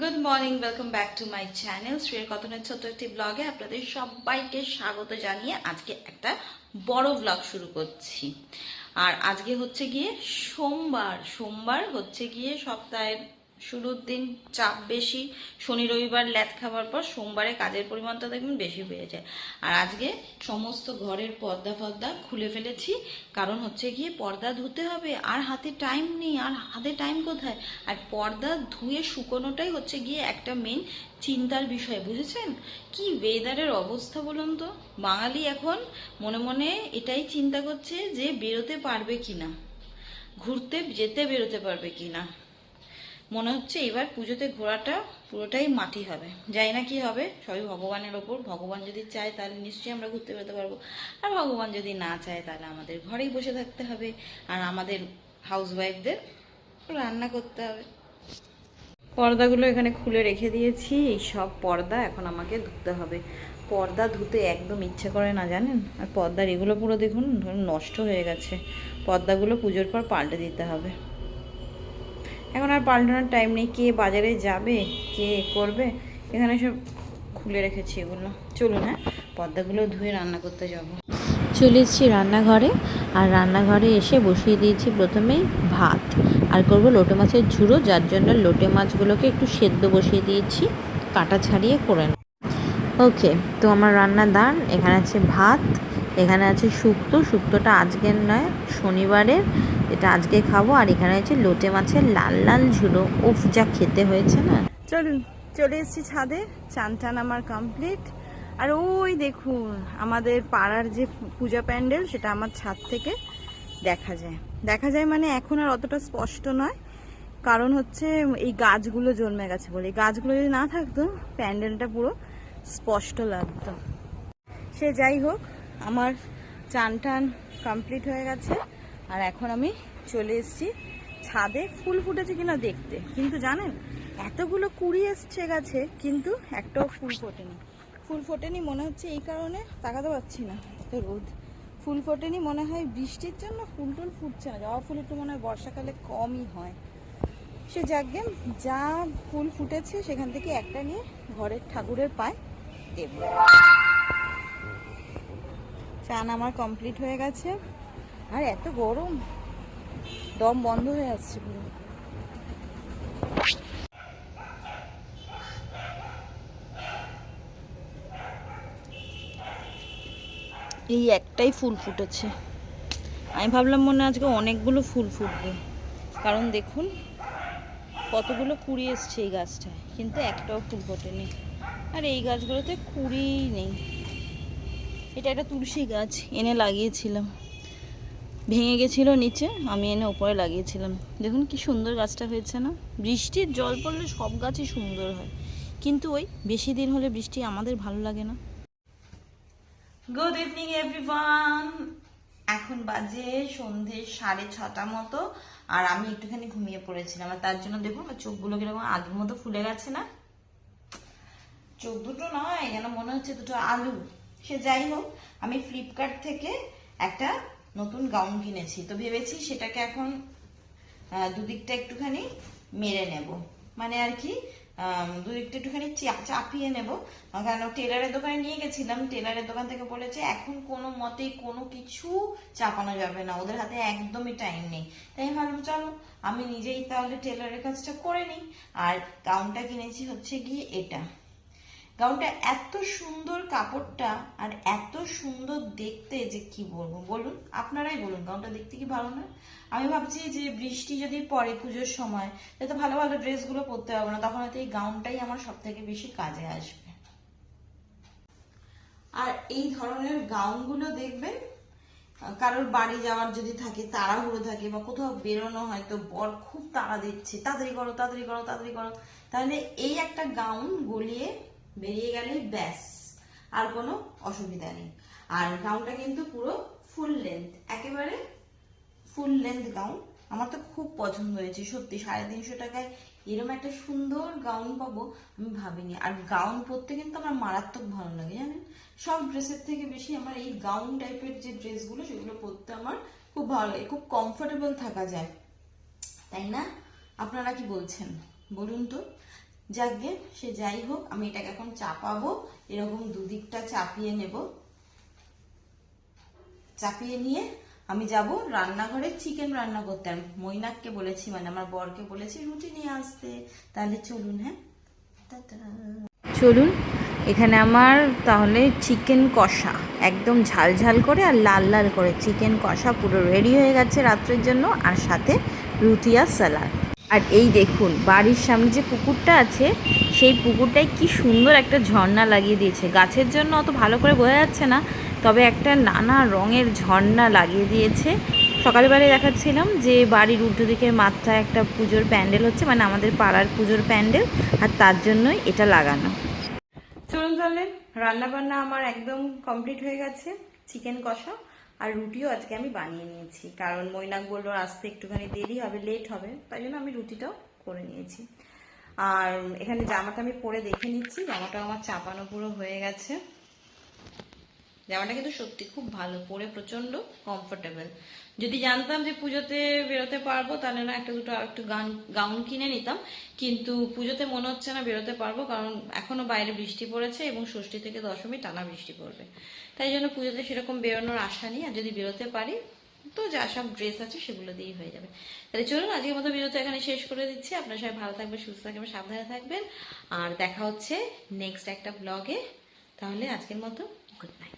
Good morning welcome back to my channel শ্রীর কথনের ছোট্ট একটি ব্লগে আপনাদের সবাইকে স্বাগত জানিয়ে আজকে একটা বড় ব্লগ শুরু করছি। আর আজকে হচ্ছে গিয়ে সোমবার। সোমবার হচ্ছে গিয়ে সপ্তাহের শুরুর দিন চাপ বেশি, শনি রবিবার ল্যাদ খাবার পর সোমবারে কাজের পরিমাণটা দেখবেন বেশি হয়ে যায়। আর আজকে সমস্ত ঘরের পর্দা ফর্দা খুলে ফেলেছি, কারণ হচ্ছে গিয়ে পর্দা ধুতে হবে, আর হাতে টাইম নেই, আর হাতে টাইম কোথায়? আর পর্দা ধুয়ে শুকোনোটাই হচ্ছে গিয়ে একটা মেন চিন্তার বিষয়, বুঝেছেন? কি ওয়েদারের অবস্থা বলুন তো? বাঙালি এখন মনে মনে এটাই চিন্তা করছে যে বেরোতে পারবে কি না ঘুরতে যেতে বেরোতে পারবে কিনা। মনে হচ্ছে এবার পুজোতে ঘোরাটা পুরোটাই মাটি হবে। জানি না কি হবে, সবই ভগবানের ওপর। ভগবান যদি চায় তাহলে নিশ্চয়ই আমরা ঘুরতে বেরোতে পারব। আর ভগবান যদি না চায় তাহলে আমাদের ঘরেই বসে থাকতে হবে। আর আমাদের হাউস ওয়াইফদের রান্না করতে হবে। পর্দাগুলো এখানে খুলে রেখে দিয়েছি। এই সব পর্দা এখন আমাকে ধুতে হবে। পর্দা ধুতে একদম ইচ্ছে করে না, জানেন? আর পর্দার এগুলো পুরো দেখুন নষ্ট হয়ে গেছে। পর্দাগুলো পুজোর পর পাল্টে দিতে হবে। এখন আর পাল্টানোর টাইম নেই, কে বাজারে যাবে, কে করবে, এখানে সব খুলে রেখেছি এগুলো। চলুন হ্যাঁ পর্দাগুলো ধুয়ে রান্না করতে যাব। চলে এসেছি রান্নাঘরে, আর রান্নাঘরে এসে বসিয়ে দিয়েছি প্রথমেই ভাত, আর করব লোটে মাছের ঝুড়ো, যার জন্য লোটে মাছগুলোকে একটু সেদ্ধ বসিয়ে দিয়েছি, কাটা ছাড়িয়ে করে ওকে, তো আমার রান্না দান, এখানে আছে ভাত, এখানে আছে শুক্তো, শুক্তোটা আজকের নয়, শনিবারের এটা আজকে খাব, আর এখানে আছে লোটে মাছের লাল লাল ঝুড়ো উফ, যা খেতে হয়েছে না। চলুন, চলে এসেছি ছাদে। চান টান আমার কমপ্লিট আর ওই দেখুন, আমাদের পাড়ার যে পূজা প্যান্ডেল, সেটা আমার ছাদ থেকে দেখা যায়। দেখা যায় মানে এখন আর অতটা স্পষ্ট নয়। কারণ হচ্ছে, এই গাছগুলো জন্মে গেছে বলে। এই গাছগুলো যদি না থাকতো, প্যান্ডেলটা পুরো স্পষ্ট লাগতো। সে যাই হোক, আমার চান টান কমপ্লিট হয়ে গেছে। আর এখন আমি চলে এসেছি ছাদে ফুল ফুটেছে কিনা দেখতে। কিন্তু জানেন, এতগুলো কুড়ি এসছে গাছে, কিন্তু একটাও ফুল ফোটেনি। ফুল ফোটেনি মনে হচ্ছে এই কারণে তাকাতে পারছি না এত রোদ। ফুল ফোটেনি মনে হয় বৃষ্টির জন্য ফুল টুল ফুটছে না। জবা ফুল একটু মনে হয় বর্ষাকালে কমই হয়। সে যাকে যা ফুল ফুটেছে সেখান থেকে একটা নিয়ে ঘরের ঠাকুরের পায়ে দেব। চান আমার কমপ্লিট হয়ে গেছে। আর এত গরম। দম বন্ধ হয়ে পুরো। এই একটাই ফুল ফুটেছে। আমি ভাবলাম মনে আজকে অনেকগুলো ফুল ফুটবে। কারণ দেখুন, কতগুলো কুড়ি এসছে এই গাছটায়। কিন্তু একটাও ফুল ফোটেনি। আর এই গাছগুলোতে কুড়িই নেই। এটা একটা তুলসী গাছ, এনে লাগিয়েছিলাম। ভেঙে গেছিল নিচে, আমি এনে ওপরে লাগিয়েছিলাম। দেখুন কি সুন্দর গাছটা হয়েছে না? বৃষ্টির জল পড়লে সব গাছই সুন্দর হয়। কিন্তু ওই বেশি দিন হলে বৃষ্টি আমাদের ভালো লাগে না। গুড ইভিনিং এভরিওয়ান এখন বাজে সন্ধে সাড়ে ছটা মতো, আর আমি একটুখানি ঘুমিয়ে পড়েছিলাম। আর তার জন্য দেখুন চোখগুলো কীরকম আগের মতো ফুলে গেছে না? চোখ দুটো নয়, যেন মনে হচ্ছে দুটো আলু। সে যাই হোক, আমি ফ্লিপকার্ট থেকে একটা নতুন গাউন কিনেছি। তো ভেবেছি সেটাকে এখন দুদিকটা একটুখানি মেরে নেব। মানে আর কি দুদিকটা একটুখানি চাপিয়ে নেব। কারণ টেলারের দোকানে নিয়ে গেছিলাম, টেলারের দোকান থেকে বলেছে এখন কোনো মতেই কোনো কিছু চাপানো যাবে না। ওদের হাতে একদমই টাইম নেই। তাই ভাবলাম, চলো, আমি নিজেই তাহলে টেলারের কাজটা করে নিই। আর গাউনটা কিনেছি হচ্ছে গিয়ে এটা। গাউনটা এত সুন্দর কাপড়টা আর এত সুন্দর দেখতে যে কি বলব? বলুন, আপনারাই বলুন, গাউনটা দেখতে কি ভালো না আমি ভাবছি যে বৃষ্টি যদি পড়ে পুজোর সময় যাতে ভালো ভালো ড্রেসগুলো পরতে পারব না, তখন হয়তো এই গাউনটাই আমার সব থেকে বেশি কাজে আসবে। আর এই ধরনের গাউনগুলো দেখবেন, কারোর বাড়ি যাওয়ার যদি থাকে, তাড়াহুড়ো থাকে বা কোথাও বেরোনো হয়, তো বর খুব তাড়া দিচ্ছে, তাড়াতাড়ি করো তাড়াতাড়ি করো তাড়াতাড়ি করো। তাহলে এই একটা গাউন গলিয়ে বেরিয়ে গেলে ব্যাস, আর কোনো অসুবিধা নেই। আর গাউনটা কিন্তু পুরো ফুল লেন্থ একেবারে ফুল লেন্থ গাউন আমার তো খুব পছন্দ হয়েছে, সত্যি সাড়ে তিনশো টাকায় এরকম একটা সুন্দর গাউন পাবো, আমি ভাবিনি। আর গাউন পরতে কিন্তু আমার মারাত্মক ভালো লাগে, জানেন? সব ড্রেসের থেকে বেশি আমার এই গাউন টাইপের যে ড্রেসগুলো, সেগুলো পরতে আমার খুব ভালো লাগে, খুব কমফোর্টেবল থাকা যায়। তাই না? আপনারা কি বলছেন? বলুন তো। যাকগে, সে যাই হোক, আমি এটাকে এখন চাপাবো। এরকম দুদিকটা চাপিয়ে নেব। চাপিয়ে নিয়ে আমি যাব রান্নাঘরে চিকেন রান্না করতে। মৈনাককে বলেছি মানে আমার বরকে বলেছি, রুটি নিয়ে আসতে। তাহলে চলুন হ্যাঁ। চলুন, এখানে আমার তাহলে চিকেন কষা। একদম ঝাল ঝাল করে আর লাল লাল করে। চিকেন কষা পুরো রেডি হয়ে গেছে রাত্রের জন্য। আর সাথে রুটি আর স্যালাড আর এই দেখুন, বাড়ির সামনে যে পুকুরটা আছে, সেই পুকুরটায় কি সুন্দর একটা ঝর্ণা লাগিয়ে দিয়েছে। গাছের জন্য অত ভালো করে বোঝা যাচ্ছে না, তবে একটা নানা রঙের ঝর্ণা লাগিয়ে দিয়েছে। সকালবেলায় দেখাচ্ছিলাম যে বাড়ির উল্টো দিকের মাথায় একটা পুজোর প্যান্ডেল হচ্ছে মানে আমাদের পাড়ার পুজোর প্যান্ডেল, আর তার জন্যই এটা লাগানো। চলুন তাহলে রান্না বান্না আমার একদম কমপ্লিট হয়ে গেছে, চিকেন কষা। আর রুটিও আজকে আমি বানিয়ে নিয়েছি। কারণ মৈনাক বলল আসতে একটুখানি দেরি হবে লেট হবে, তাই জন্য আমি রুটিটাও করে নিয়েছি। আর এখানে জামাটা আমি পরে দেখে নিচ্ছি, জামাটা আমার চাপানো পুরো হয়ে গেছে। জামাটা কিন্তু সত্যি খুব ভালো, পরে প্রচণ্ড কমফোর্টেবল যদি জানতাম যে পুজোতে বেরোতে পারব, তাহলে না একটা দুটো আর একটু গান গাউন কিনে নিতাম। কিন্তু পুজোতে মনে হচ্ছে না বেরোতে পারব, কারণ এখনও বাইরে বৃষ্টি পড়েছে এবং ষষ্ঠী থেকে দশমী টানা বৃষ্টি পড়বে। তাই জন্য পুজোতে সেরকম বেরোনোর আশা নেই, আর যদি বেরোতে পারি, তো যা সব ড্রেস আছে সেগুলো দিয়েই হয়ে যাবে। তাহলে চলুন, আজকের মতো ভিডিওটা এখানে শেষ করে দিচ্ছি। আপনার সবাই ভালো থাকবেন, সুস্থ থাকবেন, সাবধানে থাকবেন। আর দেখা হচ্ছে নেক্সট একটা ব্লগে তাহলে আজকের মতো গুড নাইট